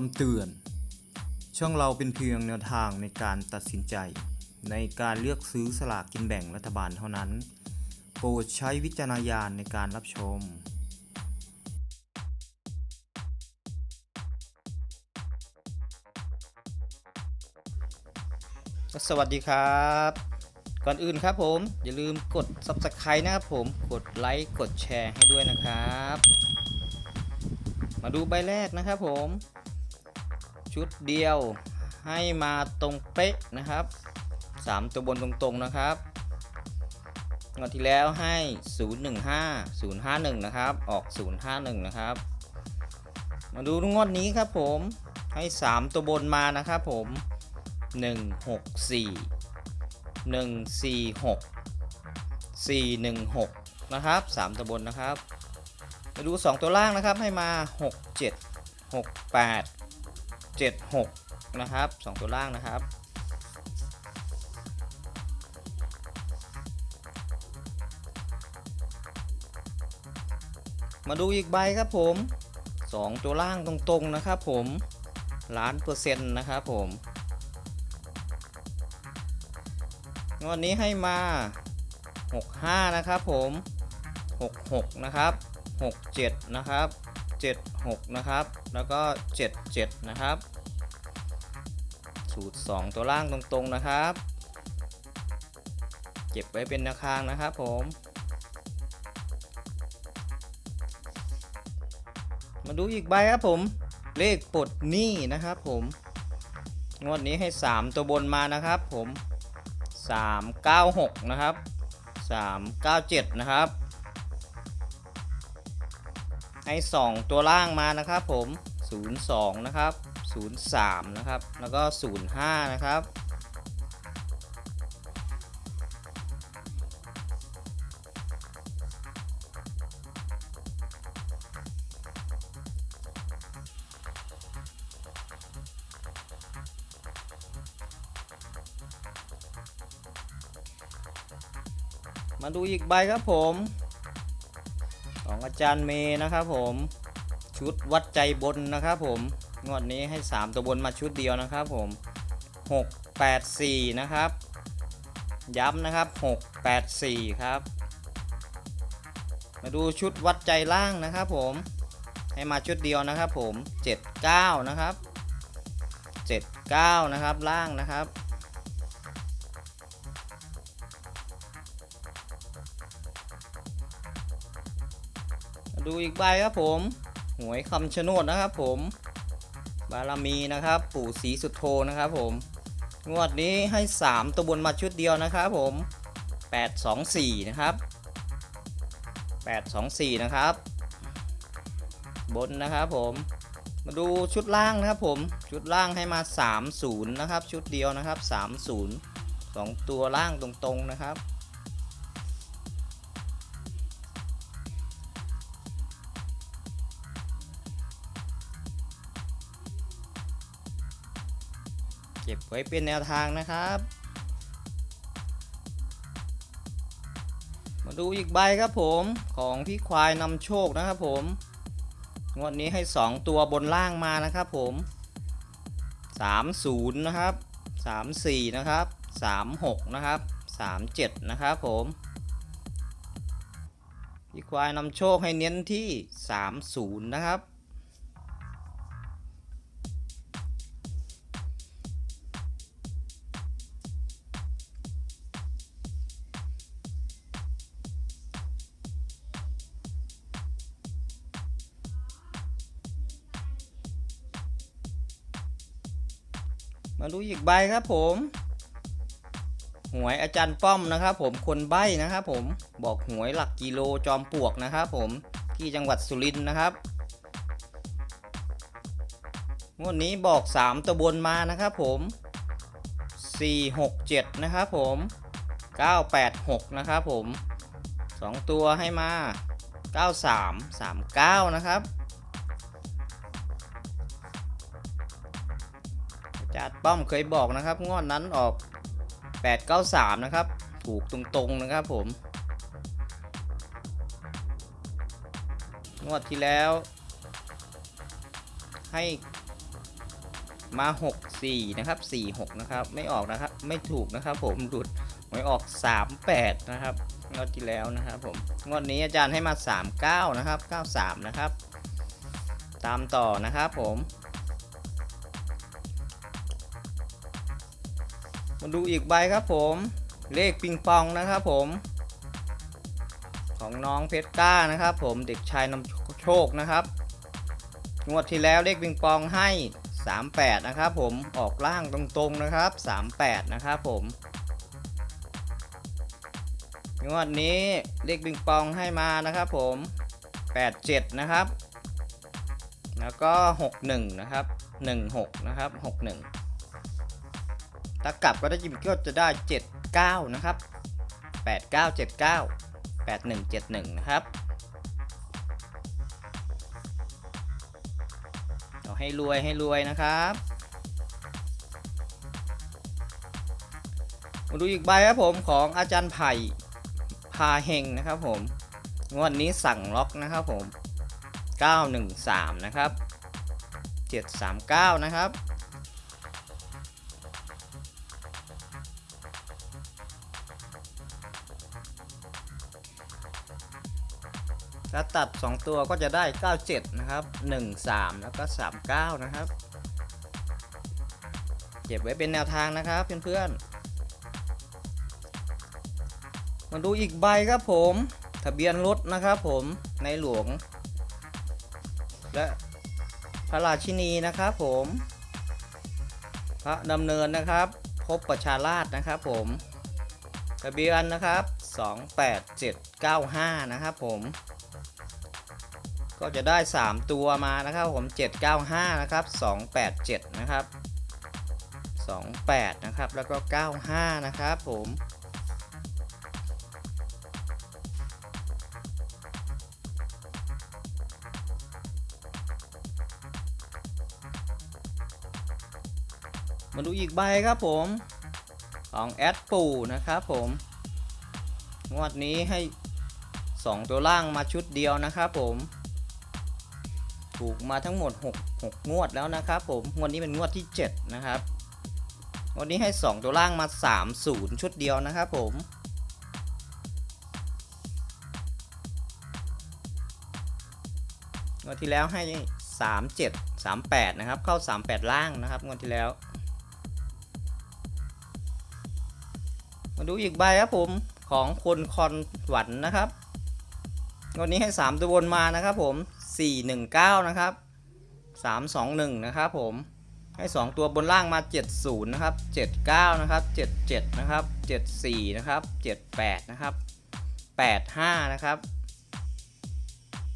คำเตือน ช่องเราเป็นเพียงแนวทางในการตัดสินใจ ในการเลือกซื้อสลากกินแบ่งรัฐบาลเท่านั้น โปรดใช้วิจารณญาณในการรับชม สวัสดีครับ ก่อนอื่นครับผม อย่าลืมกด subscribe นะครับผม กดไลค์ กดแชร์ให้ด้วยนะครับ มาดูใบแรกนะครับผม ชุดเดียวให้มาตรงเป๊ะนะครับ 3 ตัวบนตรงๆนะครับงวดที่แล้วให้ 015 051 นะครับ ออก 051 นะครับ มาดูงวดนี้ครับผมให้ 3 ตัวบนมานะครับผมหนึ่งหกสี่หนึ่งสี่หกสี่หนึ่งหกนะครับสามตัวบนนะครับ มาดูสองตัวล่างนะครับให้มาหก เจ็ดหกนะครับสองตัวล่างนะครับ มาดูอีกใบครับผมสองตัวล่างตรงๆนะครับผมล้านเปอร์เซ็นต์นะครับผมงวดนี้ให้มา 65 นะครับผม 66 นะครับ 67 นะครับ 76 นะครับ แล้วก็ 77 นะครับ สูตร 2 ตัวล่างตรงๆนะครับ เก็บไว้เป็นแนวทางนะครับผม มาดูอีกใบครับผม เลขปลดหนี้นะครับผม งวดนี้ให้ 3 ตัวบนมานะครับผม 396 นะครับ 397 นะครับ ให้ 2 ตัวล่างมานะครับผม 02 นะครับ 03 นะครับ แล้วก็ 05 นะครับมาดูอีกใบครับผม ของอาจารย์เมย์นะครับผมชุดวัดใจบนนะครับผมงวดนี้ให้ 3 ตัวบนมาชุดเดียวนะครับผม 6 8 4 นะครับ ย้ำนะครับ 6 8 4 ครับ มาดูชุดวัดใจล่างนะครับผมให้มาชุดเดียวนะครับผม 7 9 นะครับ 7 9 นะครับล่างนะครับ ดูอีกใบครับผมหวยคำชะโนดนะครับผม บารมีนะครับ ปู่ศรีสุดโธนะครับผม งวดนี้ให้ 3 ตัวบนมาชุดเดียวนะครับผม 824 นะครับ 824 นะครับ บนนะครับผม มาดูชุดล่างนะครับผม ชุดล่างให้มา 30 นะครับ ชุดเดียวนะครับ 30 2 ตัวล่างตรงๆนะครับ ไว้เป็นแนวทางนะครับ มาดูอีกใบครับผมของพี่ควายนำโชคนะครับผมงวดนี้ให้ 2 ตัวบนล่างมานะครับผม 30 นะครับ 34 นะครับ 36 นะครับ 37 นะครับผมพี่ควายนำโชคให้เน้นที่ 30 นะครับ มาดูอีกใบครับผมหวยอาจารย์ป้อมนะครับ ผมคนใบ้นะครับ ผมบอกหวยหลักกิโลจอมปลวกนะครับ ผมที่จังหวัดสุรินทร์นะครับงวดนี้บอก 3 ตัวบนมานะครับ ผม 467 นะครับผม 986 นะครับผม 2 ตัวให้มา 93 39 นะครับ จารย์ป้อมเคยบอกนะครับ งวดนั้นออก 893 นะครับ ถูกตรงๆนะครับผม งวดที่แล้ว ให้มา 6 4 นะครับ 4 6 นะครับ ไม่ออกนะครับ ไม่ถูกนะครับผมหลุดไม่ออก 3 8 นะครับ งวดที่แล้วนะครับผม งวดนี้อาจารย์ให้มา 3 9 นะครับ 93 นะครับ ตามต่อนะครับผม มาดูอีกใบครับผม เลขปิงปองนะครับผม ของน้องเพชรก้านะครับ ผมเด็กชายนำโชคนะครับ งวดที่แล้วเลขปิงปองให้ 38 นะครับผมออกล่างตรงๆนะครับ 38 นะครับผม งวดนี้เลขปิงปองให้มานะครับผม 87 นะครับ แล้วก็ 61 นะครับ 16 นะครับ 61 ถ้ากลับก็ได้จิมก็จะได้ 79 นะครับ 8979 8171 นะครับ เอาให้รวยให้รวยนะครับ มาดูอีกใบครับผมของอาจารย์ไผ่พาเฮงนะครับผม งวดนี้สั่งล็อกนะครับผม 913 นะครับ 739 นะครับ ถ้าตัด 2 ตัวก็จะได้ 97 นะครับ 13 แล้วก็ 39 นะครับ เก็บไว้เป็นแนวทางนะครับเพื่อนๆ มาดูอีกใบครับผม ทะเบียนรถนะครับผม ในหลวง และพระราชินีนะครับผม พระดำเนินนะครับ พบประชาราชนะครับผม ทะเบียนนะครับ 28795 นะครับผม ก็จะได้ 3 ตัวมานะครับผม 795 นะครับ 287 นะครับ 28 นะครับ แล้วก็ 95 นะครับผมมาดูอีกใบครับผม ของแอดปูนะครับผมงวดนี้ให้ 2 ตัวล่างมาชุดเดียวนะครับผม ถูกมาทั้งหมด 6 6 งวดแล้วนะครับผม งวดนี้เป็นงวดที่ 7 นะครับงวดนี้ให้ 2 ตัวล่างมา 3 0 ชุดเดียวนะครับผมงวดที่แล้วให้ 3 7 3 8 นะครับ เข้า 3 8 ล่างนะครับงวดที่แล้ว มาดูอีกใบครับผมของคนคอนหวันนะครับงวันนี้ให้ 3 ตัวบนมานะครับผม 419 นะครับ 321 นะครับผมให้ 2 ตัวบนล่างมา 70 นะครับ 79 นะครับ 77 นะครับ 74 นะครับ 78 นะครับ 85 นะครับ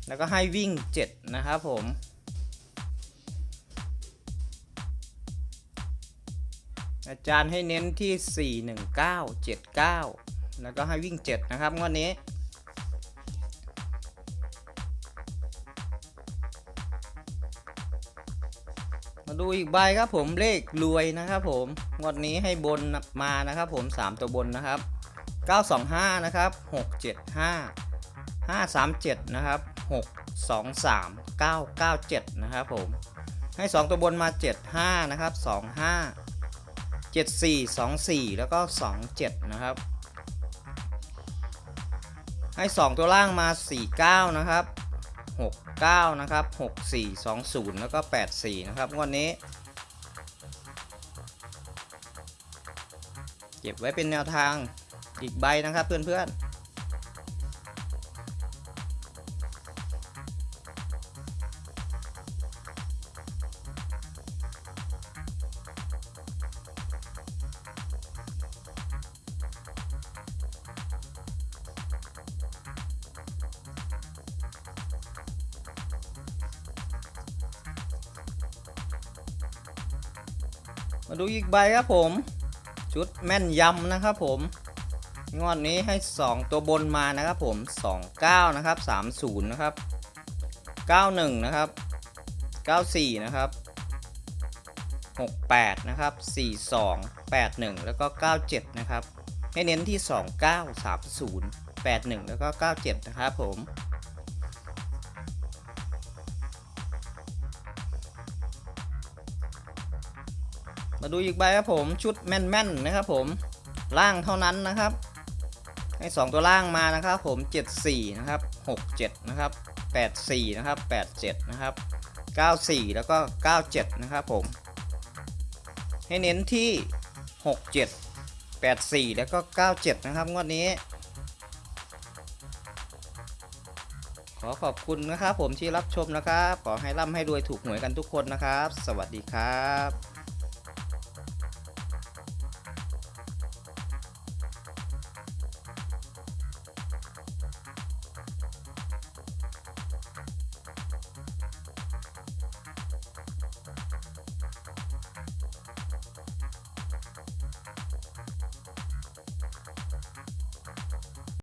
แล้วก็ให้วิ่ง 7 นะครับผมอาจารย์ให้เน้นที่ 419 79 แล้วก็ให้วิ่ง 7 นะครับงวดนี้ มาดูอีกใบครับผมเลขรวยนะครับผมงวดนี้ให้บนมานะครับผม 3 ตัวบนนะครับ 925 นะครับ 675 537 นะครับ 623 997 นะครับผม ให้ 2 ตัวบนมา 75 นะครับ 25 74 24 แล้วก็ 27 นะครับ ให้ 2 ตัวล่างมา 49 นะครับ 69 นะครับ 64 20 แล้วก็ 84 นะครับงวดนี้ เก็บไว้เป็นแนวทางอีกใบนะครับเพื่อนๆ มาดูอีกใบครับผม ชุดแม่นยำนะครับผม งวดนี้ให้ 2 ตัวบนมานะครับผม 29 นะครับ 30 นะครับ 91 นะครับ 94 นะครับ 68 นะครับ 42 81 แล้วก็ 97 นะครับ ให้เน้นที่ 29 30 81 แล้วก็ 97 นะครับผมม มาดูอีกใบครับผมชุดแม่นๆนะครับผมล่างเท่านั้นนะครับให้2ตัวล่างมานะครับผม 74 นะครับ 67 นะครับ 84 นะครับ 87 นะครับ 94 แล้วก็ 97 นะครับผม ให้เน้นที่ 67 84 แล้วก็ 97 นะครับงวดนี้ ขอขอบคุณนะครับผมที่รับชมนะครับ ขอให้ร่ำให้รวยถูกหวยกันทุกคนนะครับ สวัสดีครับ